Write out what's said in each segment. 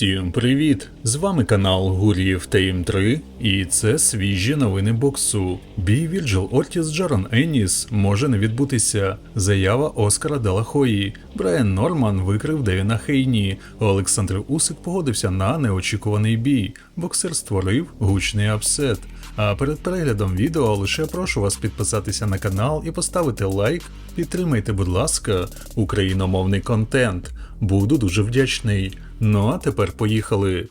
Всім привіт! З вами канал Гур'їв Тейм 3 і це свіжі новини боксу. Бій Вірджил Ортіс Джарон Еніс може не відбутися. Заява Оскара Делахої. Брайан Норман викрив Девіна Хейні. Олександр Усик погодився на неочікуваний бій. Боксер створив гучний апсет. А перед переглядом відео лише прошу вас підписатися на канал і поставити лайк. Підтримайте, будь ласка, україномовний контент. Буду дуже вдячний. Ну а тепер поїхали.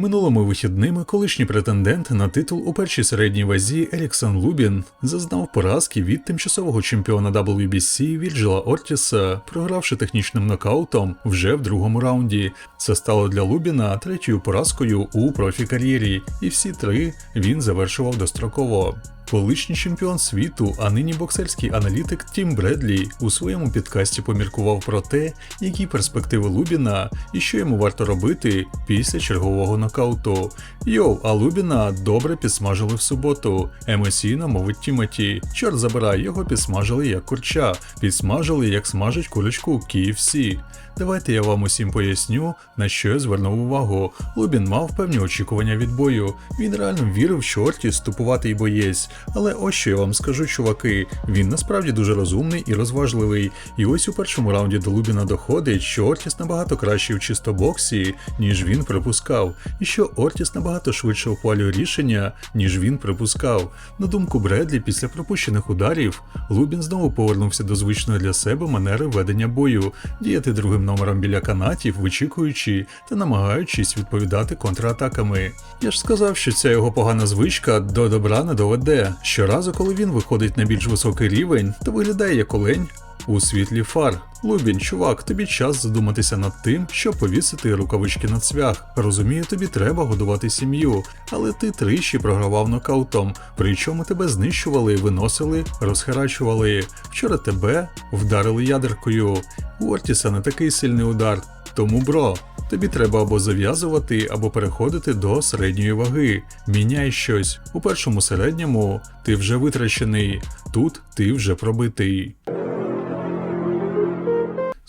Минулими вихідними колишній претендент на титул у першій середній вазі Еріксон Лубін зазнав поразки від тимчасового чемпіона WBC Вірджила Ортіса, програвши технічним нокаутом вже в другому раунді. Це стало для Лубіна третьою поразкою у профі-кар'єрі, і всі три він завершував достроково. Колишній чемпіон світу, а нині боксерський аналітик Тім Бредлі у своєму підкасті поміркував про те, які перспективи Лубіна і що йому варто робити після чергового нокауту. Йоу, а Лубіна добре підсмажили в суботу. Емоційно мовить Тімоті. Чорт забирай, його підсмажили як курча, підсмажили як смажать курочку KFC. Давайте я вам усім поясню, на що я звернув увагу. Лубін мав певні очікування від бою. Він реально вірив, що Ортіс тупуватий боєць. Але ось що я вам скажу, чуваки, він насправді дуже розумний і розважливий. І ось у першому раунді до Лубіна доходить, що Ортіс набагато кращий в чистобоксі, ніж він припускав, і що Ортіс набагато швидше ухвалює рішення, ніж він припускав. На думку Бредлі, після пропущених ударів, Лубін знову повернувся до звичної для себе манери ведення бою, діяти другим номером біля канатів, вичікуючи та намагаючись відповідати контратаками. Я ж сказав, що ця його погана звичка до добра не доведе. Щоразу, коли він виходить на більш високий рівень, то виглядає як олень у світлі фар. Лубін, чувак, тобі час задуматися над тим, щоб повісити рукавички на цвях. Розумію, тобі треба годувати сім'ю, але ти тричі програвав нокаутом, причому тебе знищували, виносили, розхерачували. Вчора тебе вдарили ядеркою. У Ортіса не такий сильний удар. Тому, бро, тобі треба або зав'язувати, або переходити до середньої ваги. Міняй щось. У першому середньому ти вже витрачений, тут ти вже пробитий.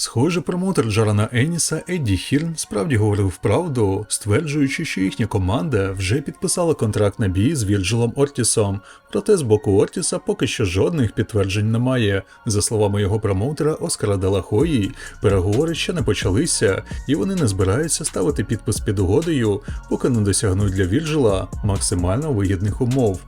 Схоже, промоутер Джарана Еніса Едді Хірн справді говорив правду, стверджуючи, що їхня команда вже підписала контракт на бій з Вірджилом Ортісом. Проте з боку Ортіса поки що жодних підтверджень немає. За словами його промоутера Оскара Делахої, переговори ще не почалися, і вони не збираються ставити підпис під угодою, поки не досягнуть для Вірджила максимально вигідних умов.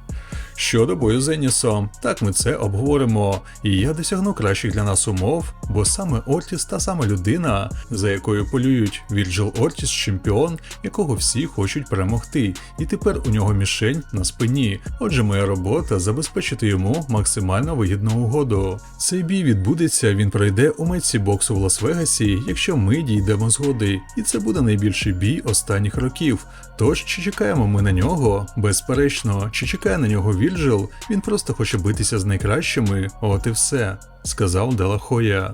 Щодо бою з Енісом, так ми це обговоримо, і я досягну кращих для нас умов, бо саме Ортіс та сама людина, за якою полюють Вірджил Ортіс чемпіон, якого всі хочуть перемогти, і тепер у нього мішень на спині. Отже, моя робота забезпечити йому максимально вигідну угоду. Цей бій відбудеться, він пройде у метці боксу в Лас-Вегасі, якщо ми дійдемо згоди, і це буде найбільший бій останніх років. Тож чи чекаємо ми на нього? Безперечно, чи чекає на нього Вільджил? Він просто хоче битися з найкращими, от і все, сказав Делахоя.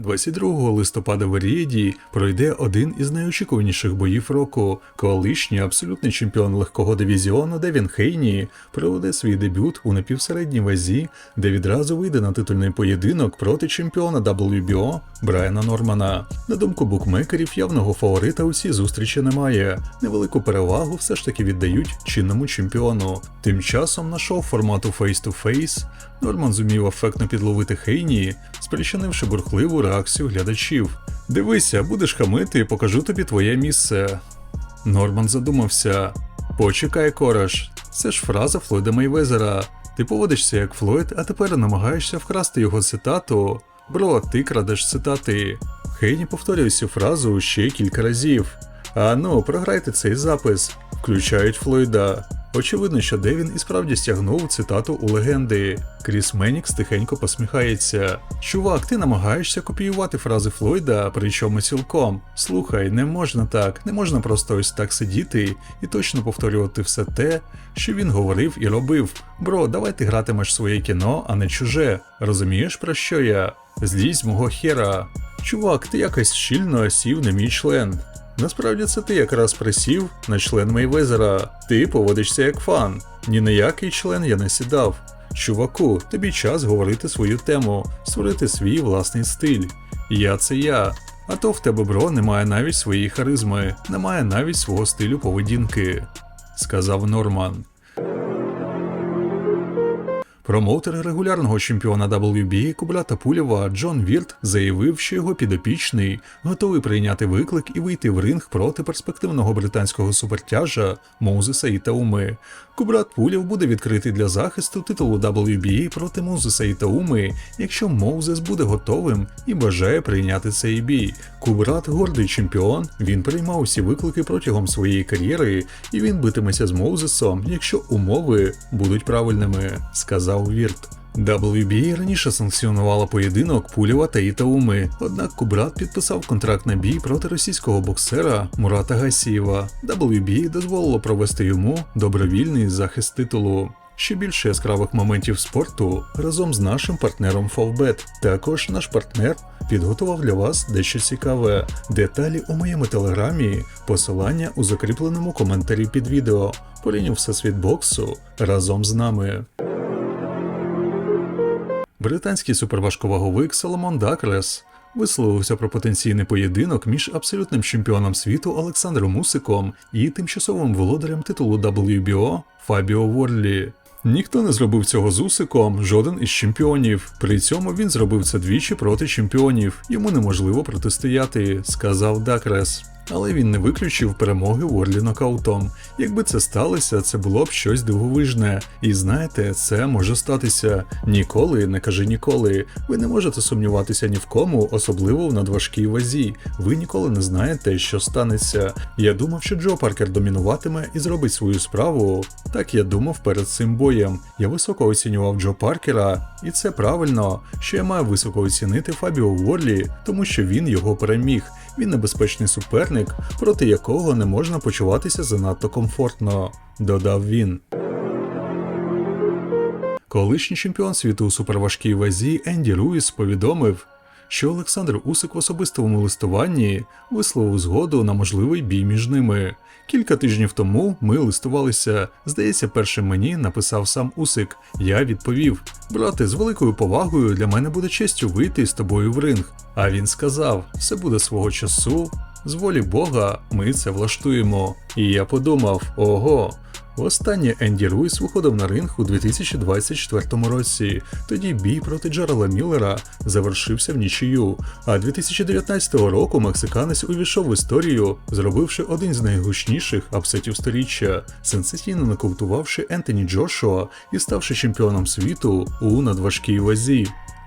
22 листопада в Рієді пройде один із найочікуваніших боїв року. Колишній абсолютний чемпіон легкого дивізіону Девін Хейні проведе свій дебют у напівсередній вазі, де відразу вийде на титульний поєдинок проти чемпіона WBO Брайана Нормана. На думку букмекерів, явного фаворита у цій зустрічі немає. Невелику перевагу все ж таки віддають чинному чемпіону. Тим часом на шоу формату Face to Face Норман зумів ефектно підловити Хейні, спричинивши бурхливу реакцію глядачів. Дивися, будеш хамити, покажу тобі твоє місце. Норман задумався. Почекай, кореш. Це ж фраза Флойда Мейвезера. Ти поводишся як Флойд, а тепер намагаєшся вкрасти його цитату. Бро, ти крадеш цитати. Хейні повторює цю фразу ще кілька разів. А ну, програйте цей запис. Включають Флойда. Очевидно, що Девін і справді стягнув цитату у легенди. Кріс Менікс тихенько посміхається. Чувак, ти намагаєшся копіювати фрази Флойда, причому цілком. Слухай, не можна так, не можна просто ось так сидіти і точно повторювати все те, що він говорив і робив. Бро, давай ти гратимеш своє кіно, а не чуже. Розумієш про що я? Злізь мого хера. Чувак, ти якось щільно сів на мій член. Насправді це ти якраз присів на член Мейвезера. Ти поводишся як фан. Ні на який член я не сідав. Чуваку, тобі час говорити свою тему, створити свій власний стиль. Я це я. А то в тебе, бро, немає навіть своєї харизми, немає навіть свого стилю поведінки, сказав Норман. Промоутер регулярного чемпіона WBA Кублята Пулєва Джон Вірт заявив, що його підопічний готовий прийняти виклик і вийти в ринг проти перспективного британського супертяжа Моузеса Ітауми. Кубрат Пулєв буде відкритий для захисту титулу WBA проти Моузеса Ітауми, якщо Моузес буде готовим і бажає прийняти цей бій. Кубрат гордий чемпіон, він приймав усі виклики протягом своєї кар'єри, і він битиметься з Моузесом, якщо умови будуть правильними, сказав Вірт. WBA раніше санкціонувала поєдинок Пулєва та Ітауми, однак Кубрат підписав контракт на бій проти російського боксера Мурата Гасієва. WBA дозволило провести йому добровільний захист титулу. Ще більше яскравих моментів спорту разом з нашим партнером Favbet. Також наш партнер підготував для вас дещо цікаве. Деталі у моєму телеграмі, посилання у закріпленому коментарі під відео. Порівняв всесвіт боксу разом з нами. Британський суперважковаговик Соломон Даклес висловився про потенційний поєдинок між абсолютним чемпіоном світу Олександром Мусиком і тимчасовим володарем титулу WBO Фабіо Ворлі. Ніхто не зробив цього з Усиком, жоден із чемпіонів. При цьому він зробив це двічі проти чемпіонів. Йому неможливо протистояти, сказав Дакрес. Але він не виключив перемоги Ворлі нокаутом. Якби це сталося, це було б щось дивовижне. І знаєте, це може статися. Ніколи не кажи ніколи. Ви не можете сумніватися ні в кому, особливо в надважкій вазі. Ви ніколи не знаєте, що станеться. Я думав, що Джо Паркер домінуватиме і зробить свою справу. Так я думав перед цим боєм. Я високо оцінював Джо Паркера, і це правильно, що я маю високо оцінити Фабіо Ворлі, тому що він його переміг. Він небезпечний суперник, проти якого не можна почуватися занадто комфортно, додав він. Колишній чемпіон світу у суперважкій вазі Енді Руїс повідомив, що Олександр Усик в особистому листуванні висловив згоду на можливий бій між ними. Кілька тижнів тому ми листувалися. Здається, першим мені написав сам Усик. Я відповів: Брате, з великою повагою для мене буде честю вийти з тобою в ринг. А він сказав: все буде свого часу. З волі Бога ми це влаштуємо. І я подумав: ого. Востаннє Енді Руїс виходив на ринг у 2024 році. Тоді бій проти Джерала Міллера завершився в нічию. А 2019 року мексиканець увійшов в історію, зробивши один з найгучніших апсетів сторіччя, сенсаційно нокаутувавши Ентоні Джошуа і ставши чемпіоном світу у надважкій вазі.